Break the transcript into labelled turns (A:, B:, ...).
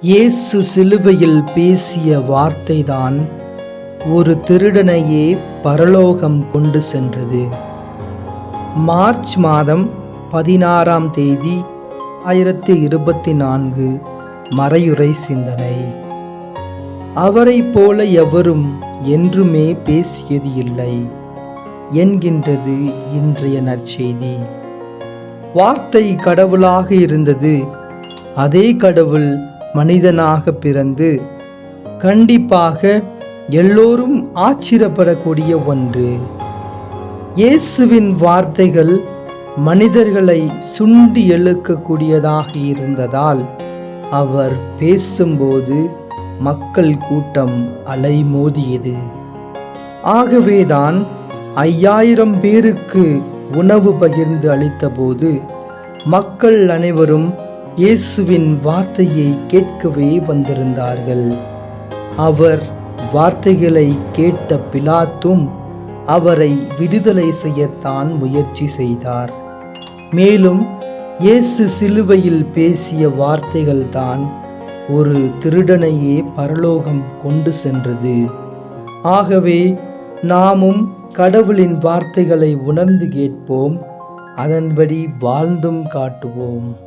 A: இயேசு சிலுவையில் பேசிய வார்த்தைதான் ஒரு திருடனையே பரலோகம் கொண்டு சென்றது. மார்ச் மாதம் பதினாறாம் தேதி ஆயிரத்தி இருபத்தி நான்கு மறையுறை சிந்தனை. அவரைப் போல எவரும் என்றுமே பேசியது இல்லை என்கின்றது இன்றைய நற்செய்தி. வார்த்தை கடவுளாக இருந்தது அதே கடவுள் மனிதனாக பிறந்து கண்டிப்பாக எல்லோரும் ஆச்சரியப்படக்கூடிய ஒன்று. இயேசுவின் வார்த்தைகள் மனிதர்களை சுண்டி எழுக்கக்கூடியதாக இருந்ததால் அவர் பேசும்போது மக்கள் கூட்டம் அலைமோதியது. ஆகவேதான் ஐயாயிரம் பேருக்கு உணவு பகிர்ந்து அளித்தபோது மக்கள் அனைவரும் இயேசுவின் வார்த்தையை கேட்கவே வந்திருந்தார்கள். அவர் வார்த்தைகளை கேட்ட பிலாத்தும் அவரை விடுதலை செய்யத்தான் முயற்சி செய்தார். மேலும் இயேசு சிலுவையில் பேசிய வார்த்தைகள்தான் ஒரு திருடனையே பரலோகம் கொண்டு சென்றது. ஆகவே நாமும் கடவுளின் வார்த்தைகளை உணர்ந்து கேட்போம் அதன்படி வாழ்ந்தும் காட்டுவோம்.